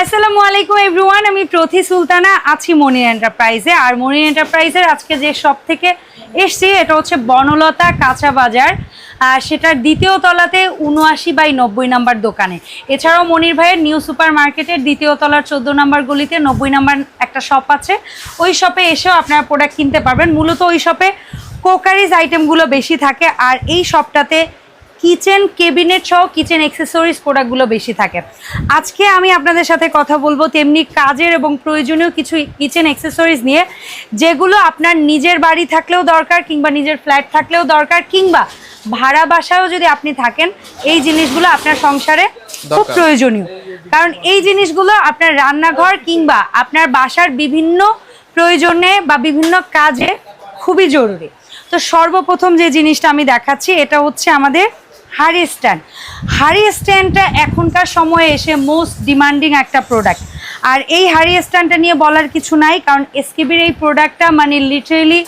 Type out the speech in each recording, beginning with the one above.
আসসালামু আলাইকুম এভরিওয়ান, আমি প্রথি সুলতানা, আছি মনি এন্টারপ্রাইজে। আর মনি এন্টারপ্রাইজের আজকে যে সব থেকে এসছি, এটা হচ্ছে বনলতা কাঁচা বাজার। আর সেটার দ্বিতীয় তলাতে উনআশি বাই নব্বই নাম্বার দোকানে। এছাড়াও মনির ভাইয়ের নিউ সুপার মার্কেটের দ্বিতীয় তলার চোদ্দ নাম্বার গলিতে নব্বই নাম্বার একটা শপ আছে। ওই শপে এসেও আপনারা প্রোডাক্ট কিনতে পারবেন। মূলত ওই শপে কোকারিজ আইটেমগুলো বেশি থাকে। আর এই শপটাতে কিচেন কেবিনেট সহ কিচেন অ্যাক্সেসরিজ প্রোডাক্টগুলো বেশি থাকে। আজকে আমি আপনাদের সাথে কথা বলব তেমনি কাজের এবং প্রয়োজনীয় কিছু কিচেন অ্যাক্সেসরিজ নিয়ে যেগুলো আপনার নিজের বাড়ি থাকলেও দরকার কিংবা নিজের ফ্ল্যাট থাকলেও দরকার কিংবা ভাড়া বাসায়ও যদি আপনি থাকেন এই জিনিসগুলো আপনার সংসারে খুব প্রয়োজনীয়। কারণ এই জিনিসগুলো আপনার রান্নাঘর কিংবা আপনার বাসার বিভিন্ন প্রয়োজনে বা বিভিন্ন কাজে খুবই জরুরি। তো সর্বপ্রথম যে জিনিসটা আমি দেখাচ্ছি এটা হচ্ছে আমাদের হাড়ি স্ট্যান্ড। হাড়ি স্ট্যান্ডটা এখনকার সময়ে এসে মোস্ট ডিমান্ডিং একটা প্রোডাক্ট আর এই হাড়ি স্ট্যান্ডটা নিয়ে বলার কিছু নাই, কারণ এসকেবির এই প্রোডাক্টটা মানে লিটারেলি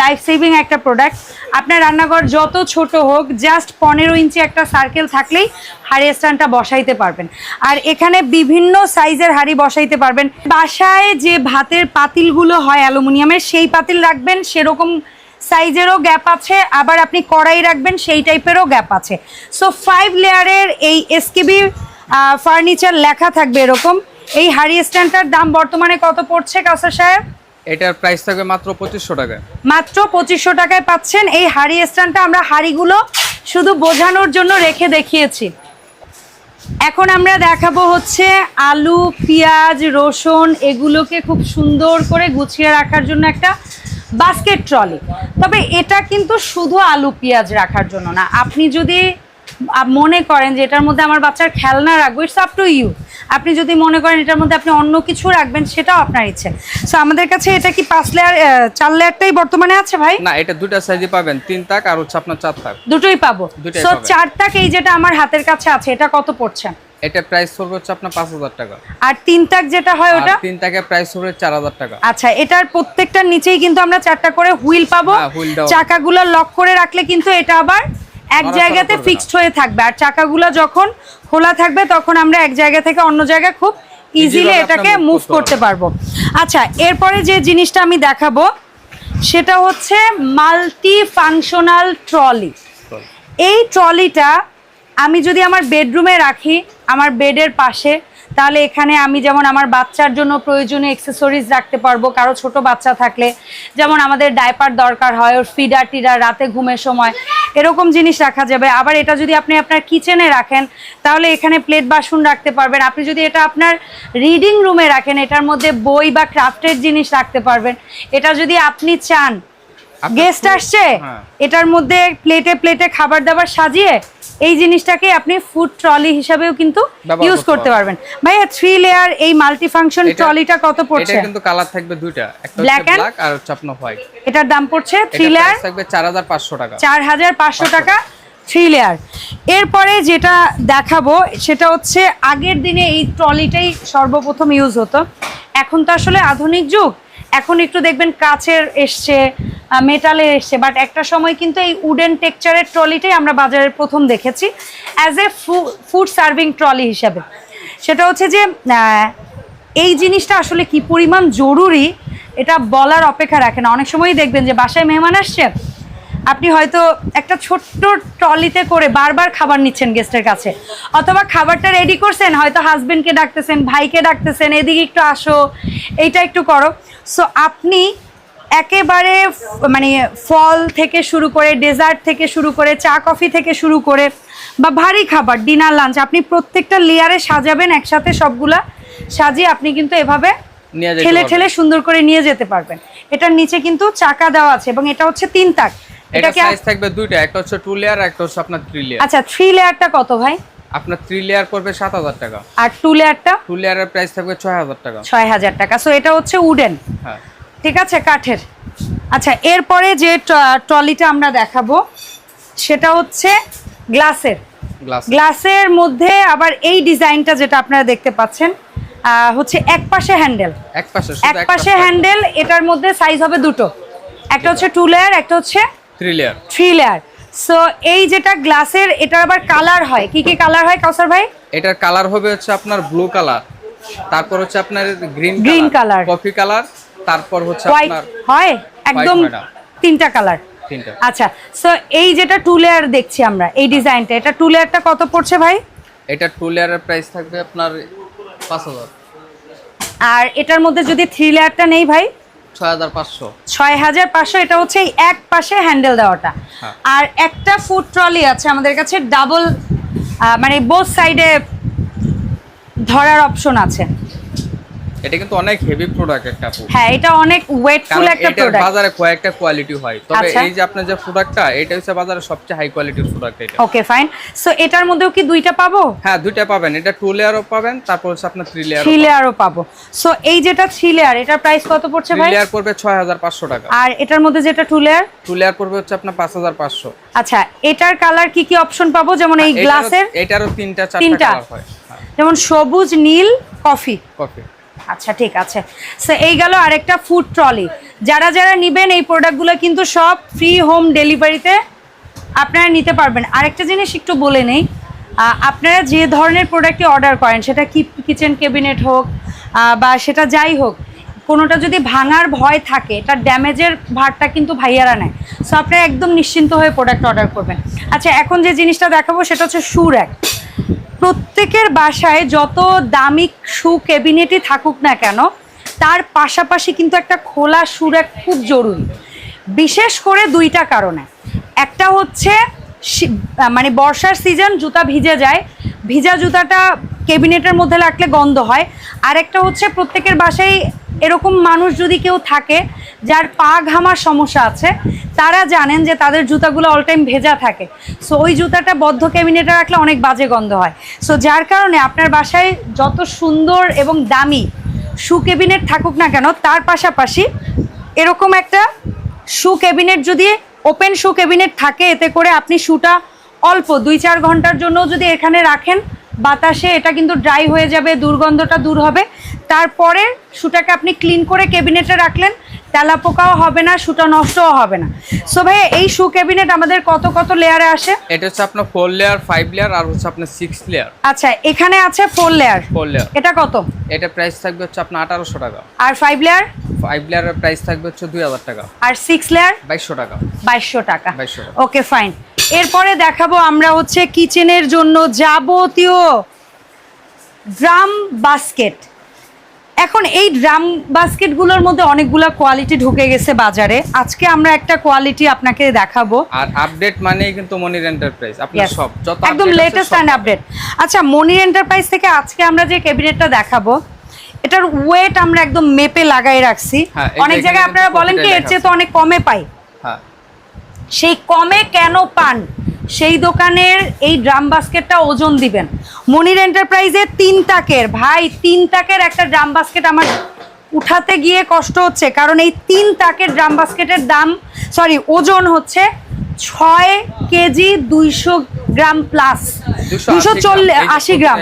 লাইফ সেভিং একটা প্রোডাক্ট আপনার রান্নাঘর যত ছোট হোক জাস্ট পনেরো ইঞ্চি একটা সার্কেল থাকলেই হাড়ি স্ট্যান্ডটা বসাইতে পারবেন। আর এখানে বিভিন্ন সাইজের হাড়ি বসাইতে পারবেন। বাসায় যে ভাতের পাতিলগুলো হয় অ্যালুমিনিয়ামের, সেই পাতিল রাখবেন, সেরকম সাইজেরও গ্যাপ আছে আবার আপনি কড়াই রাখবেন সেই টাইপেরও গ্যাপ আছে। সো ফাইভ লেয়ারের এই এসকেবি ফার্নিচার লেখা থাকবে এরকম। এই হাড়ি স্ট্যান্ডটার দাম বর্তমানে কত পড়ছে কাউসার সাহেব? এটার প্রাইস থাকবে মাত্র পঁচিশশো টাকা মাত্র পঁচিশশো টাকায় পাচ্ছেন। এই হাড়ি স্ট্যান্ডটা আমরা হাড়িগুলো শুধু বোঝানোর জন্য রেখে দেখিয়েছি। এখন আমরা দেখাবো হচ্ছে আলু পেঁয়াজ রসুন এগুলোকে খুব সুন্দর করে গুছিয়ে রাখার জন্য একটা বাস্কেট ট্রলি। তবে এটা কিন্তু শুধু আলু পেঁয়াজ রাখার জন্য না। আপনি যদি মনে করেন যে এটার মধ্যে আমার বাচ্চার খেলনা রাখব ইটস আপ টু ইউ আপনি যদি মনে করেন এটার মধ্যে আপনি অন্য কিছু রাখবেন সেটাও আপনার ইচ্ছে। সো আমাদের কাছে এটা কি পাঁচ লেয়ার চার লেয়ারটাই বর্তমানে আছে ভাই? না এটা দুটা সাইজে পাবেন। তিন তাক আর হচ্ছে আপনার চার তাক। দুটোই পাবো। সো চার তাক এই যেটা আমার হাতের কাছে আছে এটা কত পড়ছে? এটা প্রাইস পড়বে হচ্ছে আপনার পাঁচ হাজার টাকা। আর তিন তাক যেটা হয় ওটা? তিন তাকের প্রাইস পড়বে চার হাজার টাকা। আচ্ছা এটার প্রত্যেকটার নিচেই কিন্তু আমরা চারটা করে হুইল পাবো। হ্যাঁ। চাকাগুলো লক করে রাখলে কিন্তু এটা আবার এক জায়গাতে ফিক্সড হয়ে থাকবে। আর চাকাগুলো যখন খোলা থাকবে তখন আমরা এক জায়গা থেকে অন্য জায়গায় খুব ইজিলি এটাকে মুভ করতে পারব। আচ্ছা এরপরে যে জিনিসটা আমি দেখাবো সেটা হচ্ছে মাল্টি ফাংশনাল ট্রলি এই ট্রলিটা আমি যদি আমার বেডরুমে রাখি আমার বেডের পাশে তাহলে এখানে আমি যেমন আমার বাচ্চার জন্য প্রয়োজনীয় এক্সেসরিজ রাখতে পারব কারও ছোট বাচ্চা থাকলে। যেমন আমাদের ডাইপার দরকার হয় ওর ফিডার টিডার রাতে ঘুমের সময়। এরকম জিনিস রাখা যাবে। আবার এটা যদি আপনি আপনার কিচেনে রাখেন তাহলে এখানে প্লেট বাসন রাখতে পারবেন। আপনি যদি এটা আপনার রিডিং রুমে রাখেন এটার মধ্যে বই বা ক্রাফটের জিনিস রাখতে পারবেন। এটা যদি আপনি চান গেস্ট আসছে হ্যাঁ। এটার মধ্যে প্লেটে প্লেটে খাবার দাবার সাজিয়ে এই জিনিসটাকে আপনি ফুড ট্রলি হিসাবেও কিন্তু ইউজ করতে পারবেন। ভাইয়া থ্রি লেয়ার এই মাল্টি ফাংশন ট্রলিটা কত এটা পড়ছে? কিন্তু কালার থাকবে দুইটা। একটা ব্ল্যাক আর আপনার হোয়াইট এটার দাম পড়ছে থ্রি লেয়ার থাকবে চার হাজার পাঁচশো টাকা। চার হাজার পাঁচশো টাকা থ্রি লেয়ার এরপরে যেটা দেখাবো সেটা হচ্ছে আগের দিনে এই ট্রলিটাই সর্বপ্রথম ইউজ হতো। এখন তো আসলে আধুনিক যুগ। এখন একটু দেখবেন কাচের এসছে মেটালের এসছে বাট একটা সময় কিন্তু এই উডেন টেক্সচারের ট্রলিটাই আমরা বাজারের প্রথম দেখেছি as a food serving trolley হিসাবে। সেটা হচ্ছে যে এই জিনিসটা আসলে কি পরিমাণ জরুরি এটা বলার অপেক্ষা রাখে না। অনেক সময়ই দেখবেন যে বাসায় মেহমান আসছে আপনি হয়তো একটা ছোট্ট ট্রলিতে করে বারবার খাবার নিচ্ছেন গেস্টের কাছে। অথবা খাবারটা রেডি করছেন হয়তো হাজবেন্ডকে ডাকতেছেন ভাইকে ডাকতেছেন এদিকে একটু আসো এইটা একটু করো। সো আপনি একেবারে মানে ফল থেকে শুরু করে ডেজার্ট থেকে শুরু করে চা কফি থেকে শুরু করে বা ভারী খাবার ডিনার লাঞ্চ আপনি প্রত্যেকটা লেয়ারে সাজাবেন একসাথে সবগুলা সাজিয়ে আপনি কিন্তু এভাবে ঠেলে ঠেলে সুন্দর করে নিয়ে যেতে পারবেন। এটার নিচে কিন্তু চাকা দেওয়া আছে এবং এটা হচ্ছে তিন তাক। এটা সাইজ থাকবে দুইটা একটা হচ্ছে টু লেয়ার একটা হচ্ছে আপনার থ্রি লেয়ার আচ্ছা থ্রি লেয়ারটা কত ভাই? আপনার থ্রি লেয়ার পড়বে সাত হাজার টাকা। আর টু লেয়ারটা টু লেয়ারের প্রাইস থাকবে ছয় হাজার টাকা। ছয় হাজার টাকা। সো এটা হচ্ছে উডেন হ্যাঁ। ঠিক আছে কাঠের। আচ্ছা এরপরে যে ট্রলিটা আমরা দেখাবো সেটা হচ্ছে গ্লাসের। গ্লাস। গ্লাসের মধ্যে আবার এই ডিজাইনটা যেটা আপনারা দেখতে পাচ্ছেন হচ্ছে এক পাশে হ্যান্ডেল। এক পাশে এক পাশে হ্যান্ডেল এটার মধ্যে সাইজ হবে দুটো। একটা হচ্ছে টু লেয়ার একটা হচ্ছে three layer three layer so এই যেটা গ্লাসের এটার আবার কালার হয়। কি কি কালার হয় কাউসার ভাই? এটার কালার হবে হচ্ছে আপনার ব্লু কালার তারপর হচ্ছে আপনার green Green color। Coffee colour তারপর হচ্ছে আপনার হয়? একদম তিনটা কালার তিনটা। আচ্ছা সো এই যেটা টু লেয়ার দেখছি আমরা এই ডিজাইনটা এটা টু লেয়ারটা কত পড়ছে ভাই? এটা টু লেয়ারের প্রাইস থাকবে আপনার পাঁচ হাজার। আর এটার মধ্যে যদি থ্রি লেয়ারটা নেই ভাই? ছয় হাজার পাঁচশো। ছয় হাজার পাঁচশো এটা হচ্ছে এক পাশে হ্যান্ডেল দেওয়াটা। হ্যাঁ। আর একটা ফুড ট্রলি আছে আমাদের কাছে ডাবল মানে বোথ সাইডে ধরার অপশন আছে। এটা কিন্তু অনেক হেভি প্রোডাক্ট একটা হ্যাঁ এটা অনেক ওয়েটফুল একটা প্রোডাক্ট বাজারে কয়েকটা কোয়ালিটি হয়। তবে আচ্ছা। এই যে আপনার যে প্রোডাক্টটা এটা হচ্ছে বাজারে সবচেয়ে হাই কোয়ালিটির প্রোডাক্ট এটা। ওকে ফাইন সো এটার মধ্যেও কি দুইটা পাবো? হ্যাঁ দুইটা পাবেন। এটা টু লেয়ারও পাবেন তারপর হচ্ছে আপনার থ্রি লেয়ার থ্রি লেয়ারও পাবো। সো এই যেটা থ্রি লেয়ার এটার প্রাইস কত পড়ছে থ্রি ভাই? লেয়ার পড়বে ছয় হাজার পাঁচশো টাকা। আর এটার মধ্যে যেটা টু লেয়ার টু লেয়ার পড়বে হচ্ছে আপনার পাঁচ হাজার পাঁচশো। আচ্ছা এটার কালার কি কি অপশন পাবো? যেমন এই গ্লাসের এটারও তিনটা চারটা? কালার হয়। হ্যাঁ। যেমন সবুজ নীল কফি কফি আচ্ছা ঠিক আছে। সো এই গেল আরেকটা ফুড ট্রলি যারা যারা নিবেন এই প্রোডাক্টগুলো কিন্তু সব ফ্রি হোম ডেলিভারিতে আপনারা নিতে পারবেন। আরেকটা জিনিস একটু বলে নেই আপনারা যে ধরনের প্রোডাক্টই অর্ডার করেন, সেটা কি কিচেন ক্যাবিনেট হোক বা সেটা যাই হোক, কোনোটা যদি ভাঙার ভয় থাকে, তার ড্যামেজের ভারটা কিন্তু ভাইয়ারা নেয়। সো আপনারা একদম নিশ্চিন্ত হয়ে প্রোডাক্ট অর্ডার করবেন। আচ্ছা এখন যে জিনিসটা দেখাবো, সেটা হচ্ছে শু র্যাক প্রত্যেকের বাসায় যত দামি শু ক্যাবিনেটই থাকুক না কেন, তার পাশাপাশি কিন্তু একটা খোলা শু র্যাক খুব জরুরি। বিশেষ করে দুইটা কারণে। একটা হচ্ছে মানে বর্ষার সিজন, জুতা ভিজে যায়। ভিজা জুতাটা ক্যাবিনেটের মধ্যে রাখলে গন্ধ হয়। আর একটা হচ্ছে প্রত্যেকের বাসায় এরকম মানুষ যদি কেউ থাকে যার পা ঘামার সমস্যা আছে, তারা জানেন যে তাদের জুতাগুলো অল টাইম ভেজা থাকে। সো ওই জুতাটা বদ্ধ ক্যাবিনেটে রাখলে অনেক বাজে গন্ধ হয়। সো যার কারণে আপনার বাসায় যত সুন্দর এবং দামি শু ক্যাবিনেট থাকুক না কেন, তার পাশাপাশি এরকম একটা শু ক্যাবিনেট যদি ওপেন শু ক্যাবিনেট থাকে, এতে করে আপনি শুটা অল্প দুই চার ঘণ্টার জন্য যদি এখানে রাখেন, বাতাসে এটা কিন্তু ড্রাই হয়ে যাবে, দুর্গন্ধটা দূর হবে। তারপরে শুটাকে আপনি ক্লিন করে ক্যাবিনেটে রাখলেন তেলা পোকাও হবে না শুটা নষ্টও হবে না। সো ভাই এই শু ক্যাবিনেট আমাদের কত কত লেয়ারে আসে? এটা হচ্ছে আপনার ফোর লেয়ার ফাইভ লেয়ার আর হচ্ছে আপনার সিক্স লেয়ার আচ্ছা এখানে আছে ফোর লেয়ার ফোর লেয়ার এটা কত? এটা প্রাইস থাকবে হচ্ছে আপনার আঠারোশো টাকা। আর ফাইভ লেয়ার ফাইভ লেয়ারের প্রাইস থাকবে হচ্ছে দুই হাজার টাকা। আর সিক্স লেয়ার বাইশশো টাকা। বাইশশো টাকা। 2200 টাকা। ওকে ফাইন এরপরে দেখাবো আমরা হচ্ছে কিচেনের জন্য যাবতীয় ড্রাম বাস্কেট এখন এই ড্রাম বাস্কেটগুলোর মধ্যে অনেকগুলো কোয়ালিটি ঢুকে গেছে বাজারে। আজকে আমরা একটা কোয়ালিটি আপনাকে দেখাবো। আর আপডেট মানেই কিন্তু মনির এন্টারপ্রাইজ আপনার সব যত একদম লেটেস্ট অ্যান্ড আপডেট আচ্ছা মনি এন্টারপ্রাইজ থেকে আজকে আমরা যে ক্যাবিনেটটা দেখাবো এটার ওয়েট আমরা একদম মেপে লাগাই রাখছি। হ্যাঁ, অনেক জায়গায় আপনারা বলেন কি এর চেয়ে তো অনেক কমে পাই। হ্যাঁ। সেই কমে কেন পান? সেই দোকানের এই ড্রাম বাস্কেটটা ওজন দিবেন। মনির এন্টারপ্রাইজে তিন তাকের। ভাই তিন তাকের একটা ড্রাম বাস্কেট আমার উঠাতে গিয়ে কষ্ট হচ্ছে কারণ এই তিন তাকের ড্রাম বাস্কেটের দাম সরি ওজন হচ্ছে ছয় কেজি দুইশো গ্রাম প্লাস দুশো চল্লিশ আশি গ্রাম।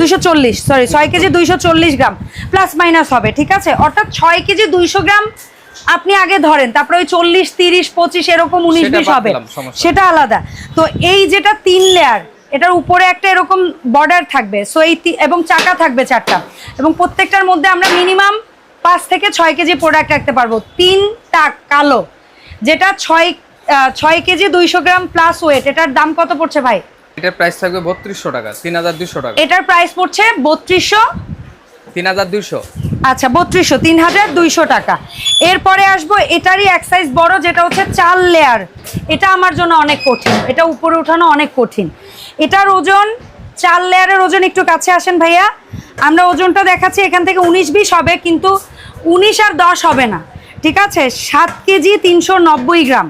দুশো চল্লিশ সরি ছয় কেজি দুইশো চল্লিশ গ্রাম। প্লাস মাইনাস হবে ঠিক আছে? অর্থাৎ ছয় কেজি দুইশো গ্রাম আপনি আগে ধরেন তারপরে ওই চল্লিশ তিরিশ পঁচিশ এরকম উনিশ বিশ হবে। সেটা আলাদা। তো এই যেটা তিন লেয়ার এটার উপরে একটা এরকম বর্ডার থাকবে। সো এই এবং চাকা থাকবে চারটা। এবং প্রত্যেকটার মধ্যে আমরা মিনিমাম পাঁচ থেকে ছয় কেজি প্রোডাক্ট রাখতে পারব। তিন তাক কালো যেটা ছয় ছয় কেজি দুইশো গ্রাম প্লাস ওয়েট এটার দাম কত পড়ছে ভাই? এটার প্রাইস থাকবে বত্রিশশো টাকা তিন হাজার দুশো টাকা। এটার প্রাইস পড়ছে বত্রিশশো তিন হাজার দুশো আচ্ছা বত্রিশশো, তিন হাজার দুইশো টাকা। এরপরে আসব, এটারই এক সাইজ বড়, যেটা হচ্ছে চার লেয়ার এটা আমার জন্য অনেক কঠিন, এটা উপরে ওঠানো অনেক কঠিন। এটার ওজন, চার লেয়ারের ওজন একটু কাছে আসেন ভাইয়া। আমরা ওজনটা দেখাচ্ছি, এখান থেকে উনিশ বিশ হবে, কিন্তু উনিশ আর দশ হবে না। ঠিক আছে? সাত কেজি তিনশো নব্বই গ্রাম।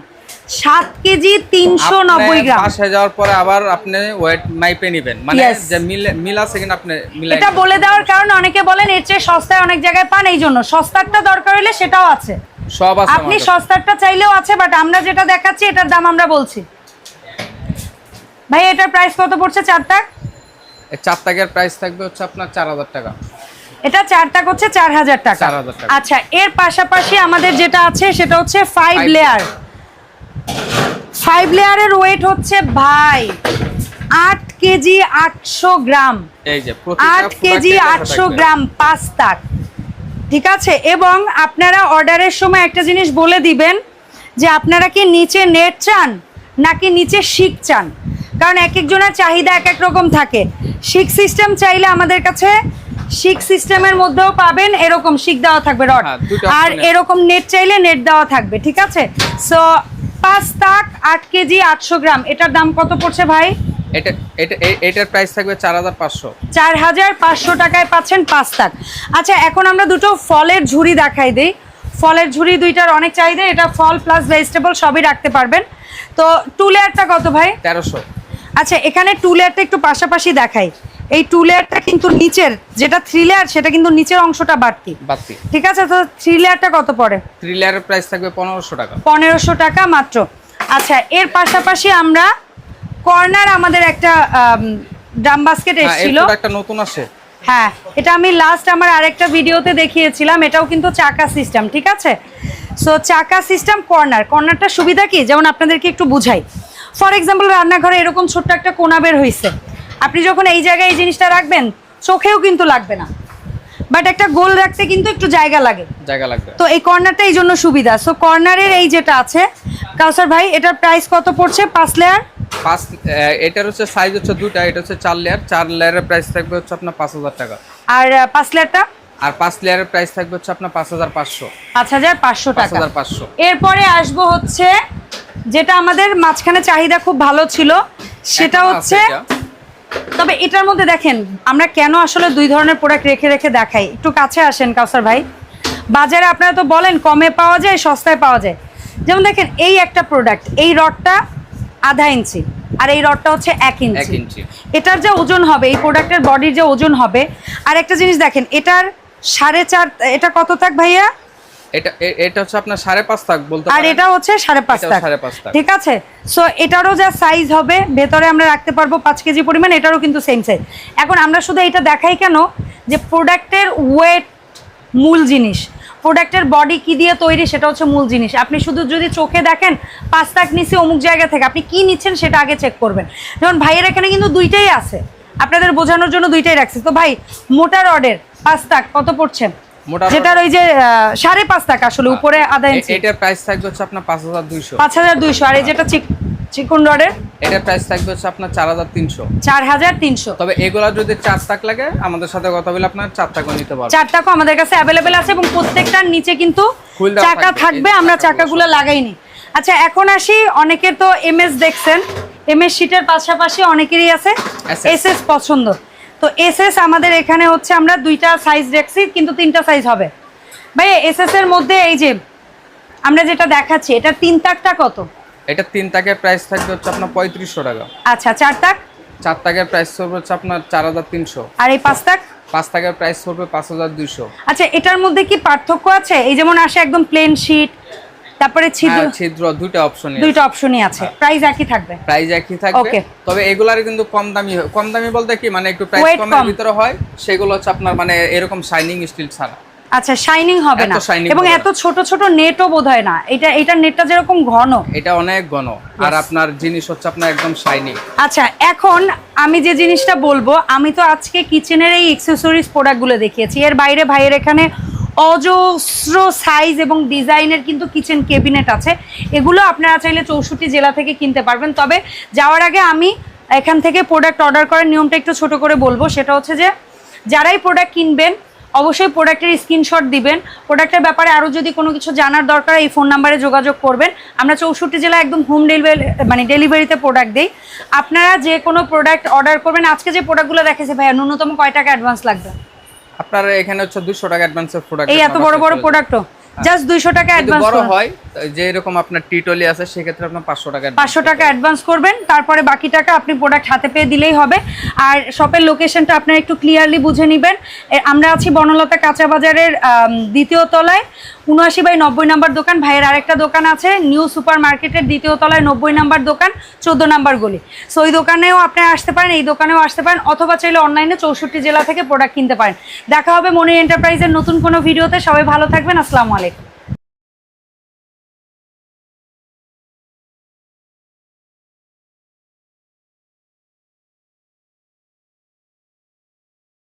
সাত কেজি তিনশো নব্বই গ্রাম। বাসায় যাওয়ার পরে আবার আপনি ওয়েট মাইপে নেবেন। মানে. যে মিল কিনা আপনি এটা বলে দেওয়ার কারণে অনেকে বলেন এর চেয়ে সস্তায় অনেক জায়গায় পান এই জন্য। সস্তারটা দরকার হলে সেটাও আছে। সব আছে আপনি সস্তারটা চাইলেও আছে বাট আমরা যেটা দেখাচ্ছি এটার দাম আমরা বলছি। ভাই এটার প্রাইস কত পড়ছে চারটা এই চার টাকার প্রাইস থাকবে হচ্ছে আপনার চার হাজার টাকা। এটা চারটা হচ্ছে চার হাজার টাকা। 4,000 টাকা। আচ্ছা এর পাশাপাশি আমাদের যেটা আছে সেটা হচ্ছে ফাইভ লেয়ার ফাইভ লেয়ারের ওয়েট হচ্ছে ভাই আট কেজি আটশো গ্রাম। আট কেজি আটশো গ্রাম পাঁচ তাক ঠিক আছে? এবং আপনারা অর্ডারের সময় একটা জিনিস বলে দিবেন যে আপনারা কি নিচে নেট চান নাকি নিচে শিক চান? কারণ এক একজনের চাহিদা এক এক রকম থাকে। শিক সিস্টেম চাইলে আমাদের কাছে শিক সিস্টেমের মধ্যেও পাবেন এরকম শিক দেওয়া থাকবে রড হ্যাঁ, আর এরকম নেট চাইলে নেট দেওয়া থাকবে ঠিক আছে? সো পাঁচ তাক আট কেজি আটশো গ্রাম। এটার দাম কত পড়ছে ভাই? এটা এটা এটার প্রাইস থাকবে চার হাজার পাঁচশো। চার হাজার পাঁচশো টাকায় পাচ্ছেন পাঁচ তাক। আচ্ছা এখন আমরা দুটো ফলের ঝুড়ি দেখাই দিই। ফলের ঝুড়ি দুইটার অনেক চাহিদা এটা ফল প্লাস ভেজিটেবল সবই রাখতে পারবেন। তো টু লেয়ারটা কত ভাই? তেরোশো। আচ্ছা এখানে টু লেয়ারটা একটু পাশাপাশি দেখাই। এই টু লেয়ারটা কিন্তু নিচের যেটা থ্রি লেয়ার সেটা কিন্তু নিচের অংশটা বাড়তি। বাত্তি ঠিক আছে? তো থ্রি লেয়ারটা কত পড়ে? থ্রি লেয়ারের প্রাইস থাকবে পনেরোশো টাকা। পনেরোশো টাকা মাত্র। আচ্ছা এর পাশাপাশি আমরা কর্নার আমাদের একটা ড্রাম বাস্কেট হ্যাঁ এসেছিল। একটা নতুন আসে। হ্যাঁ এটা আমি লাস্ট আমার আরেকটা ভিডিওতে দেখিয়েছিলাম। এটাও কিন্তু চাকা সিস্টেম ঠিক আছে? সো চাকা সিস্টেম কর্নার কর্নারটা সুবিধা কি? যেমন আপনাদেরকে একটু বুঝাই। ফর এক্সাম্পল রান্নাঘরে এরকম ছোট্ট একটা কোনা বের হয়েছে আপনি যখন এই জায়গায় এই জিনিসটা রাখবেন চোখেও কিন্তু লাগবে না। বাট একটা গোল রাখতে কিন্তু একটু জায়গা লাগে। জায়গা লাগবে। তো এই কর্নারটা এই জন্য সুবিধা। সো কর্নারের এই যেটা আছে কাউসার ভাই এটার প্রাইস কত পড়ছে? পাঁচ লেয়ার পাঁচ এটার হচ্ছে সাইজ হচ্ছে দুটা এটা হচ্ছে চার লেয়ার চার লেয়ারের প্রাইস থাকবে হচ্ছে আপনার পাঁচ হাজার টাকা। আর পাঁচ লেয়ারটা আর পাঁচ লেয়ারের প্রাইস থাকবে হচ্ছে আপনার পাঁচ হাজার পাঁচশো। পাঁচ হাজার পাঁচশো টাকা। হাজার পাঁচশো। এরপরে আসব হচ্ছে যেটা আমাদের মাঝখানে চাহিদা খুব ভালো ছিল সেটা হচ্ছে। তবে এটার মধ্যে দেখেন আমরা কেন আসলে দুই ধরনের প্রোডাক্ট রেখে রেখে দেখাই? একটু কাছে আসেন কাউসার ভাই। বাজারে আপনারা তো বলেন কমে পাওয়া যায় সস্তায় পাওয়া যায়। যেমন দেখেন এই একটা প্রোডাক্ট এই রডটা আধা ইঞ্চি আর এই রডটা হচ্ছে এক ইঞ্চি। এটার যে ওজন হবে এই প্রোডাক্টের বডির যে ওজন হবে আর একটা জিনিস দেখেন এটার সাড়ে চার এটা কত থাক ভাইয়া? এটা এটা হচ্ছে আপনার সাড়ে পাঁচ থাক বলতে আর এটা হচ্ছে সাড়ে পাঁচ এটাও টাকা সাড়ে পাঁচ ঠিক আছে? সো এটারও যা সাইজ হবে ভেতরে আমরা রাখতে পারব কেজি পরিমাণ এটারও কিন্তু সেম সাইজ এখন আমরা শুধু এটা দেখাই কেন? যে প্রোডাক্টের ওয়েট মূল জিনিস। প্রোডাক্টের বডি কি দিয়ে তৈরি সেটা হচ্ছে মূল জিনিস। আপনি শুধু যদি চোখে দেখেন পাঁচ তাক নিচে অমুক জায়গা থেকে আপনি কি নিচ্ছেন সেটা আগে চেক করবেন। যেমন ভাইয়ের এখানে কিন্তু দুইটাই আছে। আপনাদের বোঝানোর জন্য দুইটাই রাখছি। তো ভাই মোটা রডের পাঁচ তাক কত পড়ছে মোটা রড- যেটার ওই যে সাড়ে পাঁচ টাকা আসলে উপরে আধা ইঞ্চি। এটার প্রাইস থাকবে হচ্ছে আপনার পাঁচ হাজার দুইশো। পাঁচ হাজার দুইশো। আর এই যেটা চিকন রডের? এটার প্রাইস থাকবে হচ্ছে আপনার চার হাজার তিনশো। চার হাজার তিনশো। তবে এগুলা যদি চার তাক লাগে আমাদের সাথে কথা বলে আপনার চার টাকা নিতে পারবেন। চার টাকা আমাদের কাছে অ্যাভেলেবেল আছে এবং প্রত্যেকটার নিচে কিন্তু চাকা থাকবে। আমরা চাকাগুলো লাগাইনি। আচ্ছা এখন আসি অনেকের তো এমএস দেখছেন। এমএস শিটের পাশাপাশি অনেকেরই আছে এস এস পছন্দ। তো এস এস আমাদের এখানে হচ্ছে আমরা দুইটা সাইজ দেখছি কিন্তু তিনটা সাইজ হবে। ভাই এস এস এর মধ্যে এই যে আমরা যেটা দেখাচ্ছি এটা তিন তাকটা কত? এটা তিন তাকের প্রাইস থাকবে হচ্ছে আপনার পঁয়ত্রিশশো টাকা। আচ্ছা চার তাক? চার তাকের প্রাইস পড়বে হচ্ছে আপনার চার হাজার তিনশো। আর এই পাঁচ তাক? পাঁচ টাকার প্রাইস পড়বে পাঁচ হাজার দুইশো। আচ্ছা এটার মধ্যে কি পার্থক্য আছে? এই যেমন আসে একদম প্লেন শিট তারপরে ছিদ্র হ্যাঁ ছিদ্র দুইটা অপশন দুইটা অপশনই আছে। প্রাইস একই থাকবে? প্রাইস একই থাকবে. তবে এগুলার কিন্তু কম দামি কম দামি বলতে কি মানে একটু প্রাইস কমের কম। ভিতরে হয়। সেগুলো হচ্ছে আপনার মানে এরকম শাইনিং স্টিল ছাড়া। আচ্ছা শাইনিং হবে না। এবং এত ছোট ছোট নেটও বোধ হয় না। এটা এটার নেটটা যেরকম ঘন। এটা অনেক ঘন। আর আপনার জিনিস হচ্ছে আপনার একদম শাইনিং আচ্ছা এখন আমি যে জিনিসটা বলব আমি তো আজকে কিচেনের এই এক্সেসরিজ প্রোডাক্টগুলো দেখিয়েছি। এর বাইরে ভাইয়ের এখানে অজস্র সাইজ এবং ডিজাইনের কিন্তু কিচেন কেবিনেট আছে। এগুলো আপনারা চাইলে চৌষট্টি জেলা থেকে কিনতে পারবেন। তবে যাওয়ার আগে আমি এখান থেকে প্রোডাক্ট অর্ডার করার নিয়মটা একটু ছোট করে বলব। সেটা হচ্ছে যে, যারাই প্রোডাক্ট কিনবেন, অবশ্যই প্রোডাক্টের স্ক্রিনশট দিবেন। প্রোডাক্টের ব্যাপারে আরও যদি কোনো কিছু জানার দরকার এই ফোন নাম্বারে যোগাযোগ করবেন। আমরা চৌষট্টি জেলা একদম হোম ডেলিভারি মানে ডেলিভারিতে প্রোডাক্ট দিই। আপনারা যে কোনো প্রোডাক্ট অর্ডার করবেন। আজকে যে প্রোডাক্টগুলো দেখেছে ভাইয়া, ন্যূনতম কয় টাকা অ্যাডভান্স লাগবে? আপনার এখানে হচ্ছে 200 টাকা অ্যাডভান্সের প্রোডাক্ট এই এত বড় বড় প্রোডাক্টও জাস্ট দুইশো টাকা যদি অ্যাডভান্স বড় হয় যে এরকম আপনার টিটলি আছে সেক্ষেত্রে আপনার পাঁচশো টাকা advance পাঁচশো টাকা অ্যাডভান্স করবেন তারপরে বাকি টাকা আপনি প্রোডাক্ট হাতে পেয়ে দিলেই হবে। আর শপের লোকেশনটা আপনারা একটু ক্লিয়ারলি বুঝে নেবেন। আমরা আছি বনলতা কাঁচা বাজারের দ্বিতীয় তলায় উনআশি বাই নব্বই নাম্বার দোকান। ভাইয়ের আরেকটা দোকান আছে নিউ সুপার মার্কেটের দ্বিতীয় তলায় নব্বই নাম্বার দোকান চোদ্দ নাম্বার গলি। সো ওই দোকানেও আপনি আসতে পারেন এই দোকানেও আসতে পারেন অথবা চাইলে অনলাইনে চৌষট্টি জেলা থেকে প্রোডাক্ট কিনতে পারেন। দেখা হবে মনি এন্টারপ্রাইজের নতুন কোনো ভিডিওতে সবাই ভালো থাকবেন আসসালামু আলাইকুম।